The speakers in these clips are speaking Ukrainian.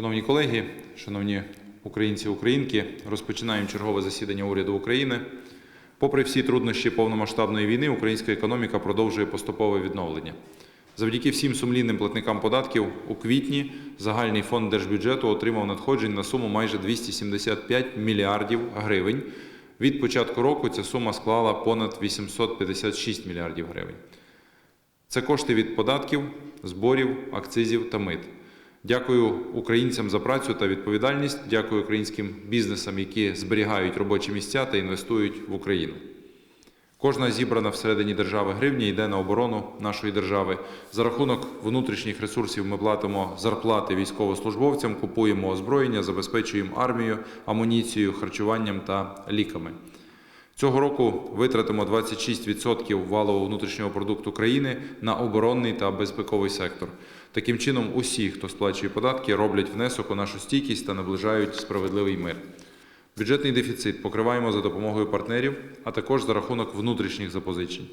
Шановні колеги, шановні українці українки, розпочинаємо чергове засідання уряду України. Попри всі труднощі повномасштабної війни, українська економіка продовжує поступове відновлення. Завдяки всім сумлінним платникам податків у квітні загальний фонд держбюджету отримав надходжень на суму майже 275 мільярдів гривень. Від початку року ця сума склала понад 856 мільярдів гривень. Це кошти від податків, зборів, акцизів та мит. Дякую українцям за працю та відповідальність. Дякую українським бізнесам, які зберігають робочі місця та інвестують в Україну. Кожна зібрана всередині держави гривня йде на оборону нашої держави. За рахунок внутрішніх ресурсів ми платимо зарплати військовослужбовцям, купуємо озброєння, забезпечуємо армію, амуніцією, харчуванням та ліками. Цього року витратимо 26% валового внутрішнього продукту країни на оборонний та безпековий сектор. Таким чином, усі, хто сплачує податки, роблять внесок у нашу стійкість та наближають справедливий мир. Бюджетний дефіцит покриваємо за допомогою партнерів, а також за рахунок внутрішніх запозичень.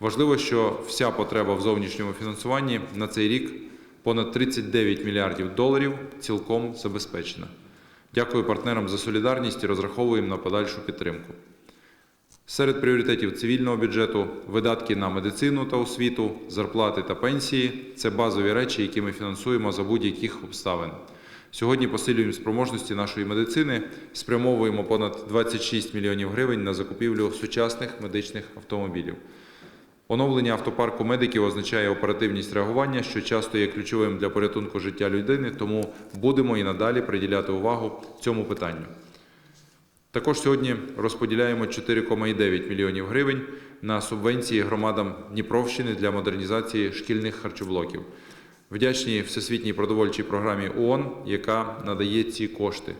Важливо, що вся потреба в зовнішньому фінансуванні на цей рік понад 39 мільярдів доларів цілком забезпечена. Дякую партнерам за солідарність і розраховуємо на подальшу підтримку. Серед пріоритетів цивільного бюджету видатки на медицину та освіту, зарплати та пенсії це базові речі, які ми фінансуємо за будь-яких обставин. Сьогодні посилюємо спроможності нашої медицини, спрямовуємо понад 26 мільйонів гривень на закупівлю сучасних медичних автомобілів. Оновлення автопарку медиків означає оперативність реагування, що часто є ключовим для порятунку життя людини, тому будемо і надалі приділяти увагу цьому питанню. Також сьогодні розподіляємо 4,9 мільйонів гривень на субвенції громадам Дніпровщини для модернізації шкільних харчоблоків. Вдячні Всесвітній продовольчій програмі ООН, яка надає ці кошти.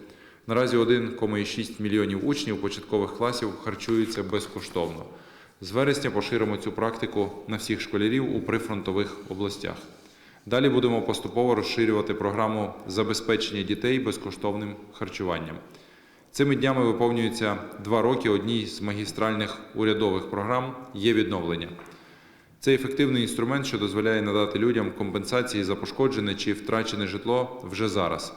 Наразі 1,6 мільйонів учнів початкових класів харчуються безкоштовно. З вересня поширимо цю практику на всіх школярів у прифронтових областях. Далі будемо поступово розширювати програму забезпечення дітей безкоштовним харчуванням. Цими днями виповнюється два роки одній з магістральних урядових програм є відновлення. Це ефективний інструмент, що дозволяє надати людям компенсації за пошкоджене чи втрачене житло вже зараз.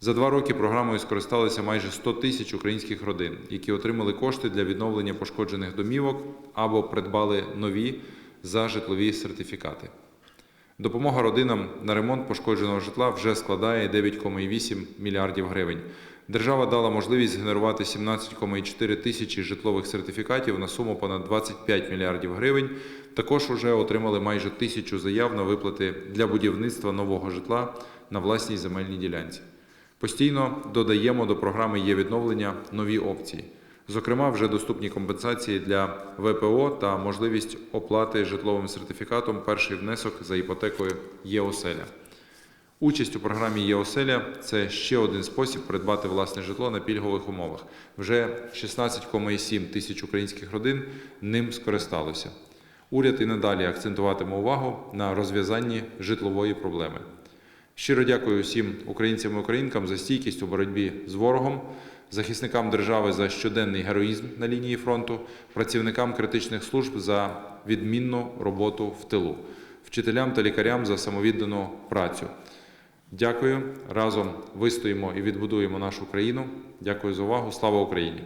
За два роки програмою скористалися майже 100 тисяч українських родин, які отримали кошти для відновлення пошкоджених домівок або придбали нові за житлові сертифікати. Допомога родинам на ремонт пошкодженого житла вже складає 9,8 мільярдів гривень. Держава дала можливість згенерувати 17,4 тисячі житлових сертифікатів на суму понад 25 мільярдів гривень. Також вже отримали майже тисячу заяв на виплати для будівництва нового житла на власній земельній ділянці. Постійно додаємо до програми є відновлення нові опції. Зокрема, вже доступні компенсації для ВПО та можливість оплати житловим сертифікатом перший внесок за іпотекою ЄОселя. Участь у програмі ЄОселя це ще один спосіб придбати власне житло на пільгових умовах. Вже 16,7 тисяч українських родин ним скористалося. Уряд і надалі акцентуватиме увагу на розв'язанні житлової проблеми. Щиро дякую всім українцям і українкам за стійкість у боротьбі з ворогом, захисникам держави за щоденний героїзм на лінії фронту, працівникам критичних служб за відмінну роботу в тилу, вчителям та лікарям за самовіддану працю. Дякую. Разом вистоїмо і відбудуємо нашу країну. Дякую за увагу. Слава Україні!